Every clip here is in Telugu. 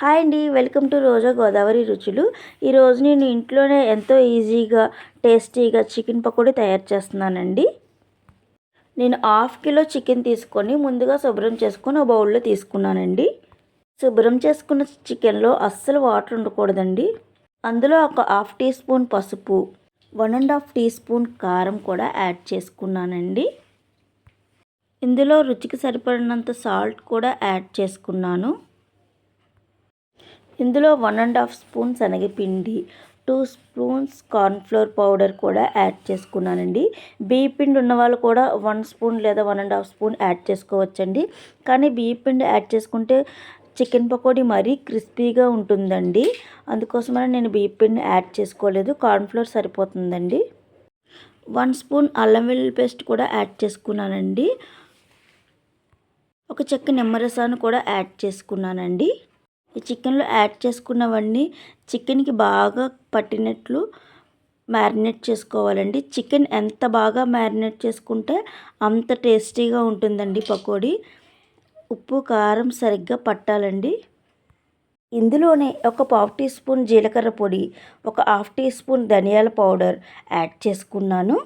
హాయ్ అండి వెల్కమ్ టు రోజా గోదావరి రుచులు. ఈరోజు నేను ఇంట్లోనే ఎంతో ఈజీగా టేస్టీగా చికెన్ పకోడీ తయారు చేస్తున్నానండి. నేను హాఫ్ కిలో చికెన్ తీసుకొని ముందుగా శుభ్రం చేసుకొని ఒక బౌల్లో తీసుకున్నానండి. శుభ్రం చేసుకున్న చికెన్లో అస్సలు వాటర్ ఉండకూడదండి. అందులో ఒక హాఫ్ టీ స్పూన్ పసుపు one and half tea spoon కారం కూడా యాడ్ చేసుకున్నానండి. ఇందులో రుచికి సరిపడినంత సాల్ట్ కూడా యాడ్ చేసుకున్నాను. ఇందులో వన్ అండ్ హాఫ్ స్పూన్ శనగపిండి టూ స్పూన్స్ కార్న్ఫ్లోర్ పౌడర్ కూడా యాడ్ చేసుకున్నానండి. బియ్య పిండి ఉన్న వాళ్ళు కూడా వన్ స్పూన్ లేదా one and half spoon add చేసుకోవచ్చండి. కానీ బియ్య పిండి యాడ్ చేసుకుంటే చికెన్ పకోడీ మరీ క్రిస్పీగా ఉంటుందండి. అందుకోసమని నేను బియ్య పిండి యాడ్ చేసుకోలేదు. కార్న్ఫ్లోర్ సరిపోతుందండి. వన్ స్పూన్ అల్లం వెల్లుల్లి పేస్ట్ కూడా యాడ్ చేసుకున్నానండి. ఒక చెక్క నిమ్మరసాన్ని కూడా యాడ్ చేసుకున్నానండి. ఈ చికెన్లో యాడ్ చేసుకున్నవన్నీ చికెన్కి బాగా పట్టినట్లు మ్యారినేట్ చేసుకోవాలండి. చికెన్ ఎంత బాగా మ్యారినేట్ చేసుకుంటే అంత టేస్టీగా ఉంటుందండి పకోడీ. ఉప్పు కారం సరిగ్గా పట్టాలండి. ఇందులోనే ఒక పావు టీ స్పూన్ జీలకర్ర పొడి ఒక హాఫ్ టీ స్పూన్ ధనియాల పౌడర్ యాడ్ చేసుకున్నాను.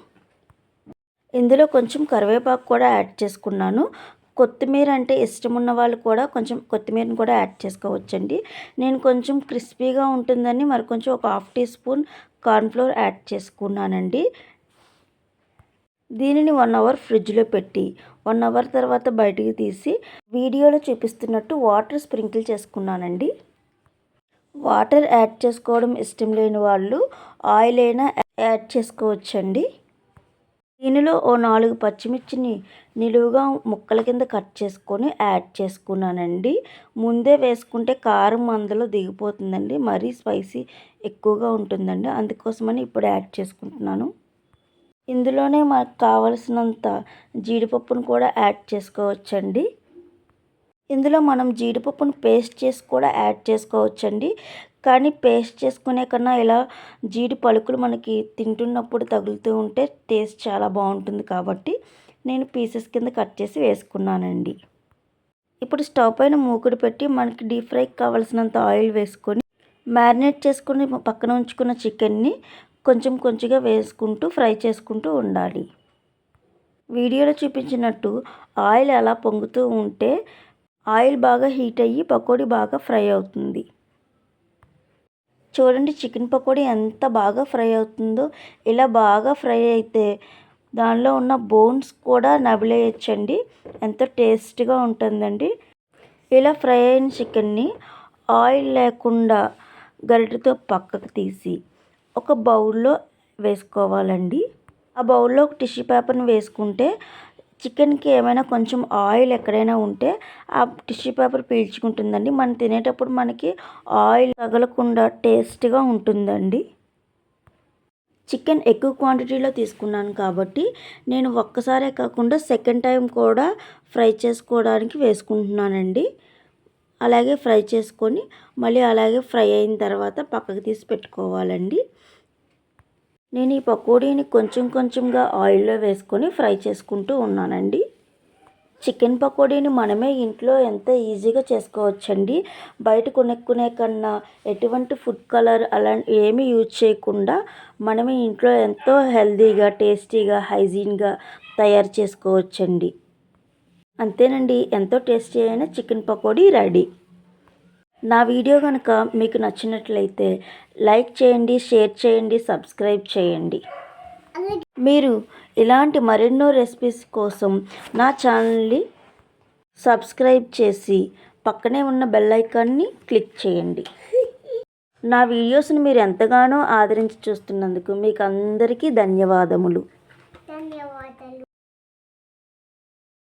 ఇందులో కొంచెం కరివేపాకు కూడా యాడ్ చేసుకున్నాను. కొత్తిమీర అంటే ఇష్టం ఉన్న వాళ్ళు కూడా కొంచెం కొత్తిమీరని కూడా యాడ్ చేసుకోవచ్చండి. నేను కొంచెం క్రిస్పీగా ఉంటుందని మరి కొంచెం ఒక half tea spoon cornflour add చేసుకున్నానండి. దీనిని వన్ అవర్ ఫ్రిడ్జ్లో పెట్టి వన్ అవర్ తర్వాత బయటికి తీసి వీడియోలో చూపిస్తున్నట్టు వాటర్ స్ప్రింకిల్ చేసుకున్నానండి. వాటర్ యాడ్ చేసుకోవడం ఇష్టం లేని వాళ్ళు ఆయిల్ అయినా యాడ్ చేసుకోవచ్చండి. దీనిలో ఓ నాలుగు పచ్చిమిర్చిని నిలువుగా ముక్కల కింద కట్ చేసుకొని యాడ్ చేసుకున్నానండి. ముందే వేసుకుంటే కారం అందులో దిగిపోతుందండి. మరీ స్పైసీ ఎక్కువగా ఉంటుందండి. అందుకోసమని ఇప్పుడు యాడ్ చేసుకుంటున్నాను. ఇందులోనే మనకు కావలసినంత జీడిపప్పును కూడా యాడ్ చేసుకోవచ్చండి. ఇందులో మనం జీడిపప్పును పేస్ట్ చేసి కూడా యాడ్ చేసుకోవచ్చండి. కానీ పేస్ట్ చేసుకునే కన్నా ఇలా జీడి పలుకులు మనకి తింటున్నప్పుడు తగులుతూ ఉంటే టేస్ట్ చాలా బాగుంటుంది కాబట్టి నేను పీసెస్ కింద కట్ చేసి వేసుకున్నానండి. ఇప్పుడు స్టవ్ పైన మూకుడు పెట్టి మనకి డీప్ ఫ్రైకి కావాల్సినంత ఆయిల్ వేసుకొని మ్యారినేట్ చేసుకుని పక్కన ఉంచుకున్న చికెన్ని కొంచెం కొంచెంగా వేసుకుంటూ ఫ్రై చేసుకుంటూ ఉండాలి. వీడియోలో చూపించినట్టు ఆయిల్ అలా పొంగుతూ ఉంటే ఆయిల్ బాగా హీట్ అయ్యి పకోడీ బాగా ఫ్రై అవుతుంది. చూడండి చికెన్ పకోడీ ఎంత బాగా ఫ్రై అవుతుందో. ఇలా బాగా ఫ్రై అయితే దానిలో ఉన్న బోన్స్ కూడా నవిలేయచ్చండి. ఎంతో టేస్ట్గా ఉంటుందండి. ఇలా ఫ్రై అయిన చికెన్ని ఆయిల్ లేకుండా గరిటెతో పక్కకు తీసి ఒక బౌల్లో వేసుకోవాలండి. ఆ బౌల్లో ఒక టిష్యూ పేపర్ని వేసుకుంటే చికెన్కి ఏమైనా కొంచెం ఆయిల్ ఎక్కడైనా ఉంటే ఆ టిష్యూ పేపర్ పీల్చుకుంటుందండి. మనం తినేటప్పుడు మనకి ఆయిల్ తగలకుండా టేస్ట్గా ఉంటుందండి. చికెన్ ఎక్కువ క్వాంటిటీలో తీసుకున్నాను కాబట్టి నేను ఒక్కసారే కాకుండా సెకండ్ టైం కూడా ఫ్రై చేసుకోవడానికి వేసుకుంటున్నానండి. అలాగే ఫ్రై చేసుకొని మళ్ళీ అలాగే ఫ్రై అయిన తర్వాత పక్కకు తీసి పెట్టుకోవాలండి. నేను ఈ పకోడీని కొంచెం కొంచెంగా ఆయిల్లో వేసుకొని ఫ్రై చేసుకుంటూ ఉన్నానండి. చికెన్ పకోడీని మనమే ఇంట్లో ఎంత ఈజీగా చేసుకోవచ్చండి. బయట కొనుక్కునే కన్నా ఎటువంటి ఫుడ్ కలర్ అలా ఏమీ యూజ్ చేయకుండా మనమే ఇంట్లో ఎంతో హెల్తీగా టేస్టీగా హైజీన్గా తయారు చేసుకోవచ్చండి. అంతేనండి ఎంతో టేస్టీ అయిన చికెన్ పకోడీ రెడీ. నా వీడియో కనుక మీకు నచ్చినట్లయితే లైక్ చేయండి షేర్ చేయండి సబ్స్క్రైబ్ చేయండి. మీరు ఇలాంటి మరెన్నో రెసిపీస్ కోసం నా ఛానల్ని సబ్స్క్రైబ్ చేసి పక్కనే ఉన్న బెల్ ఐకాన్ని క్లిక్ చేయండి. నా వీడియోస్ని మీరు ఎంతగానో ఆదరించి చూస్తున్నందుకు మీకు అందరికీ ధన్యవాదములు.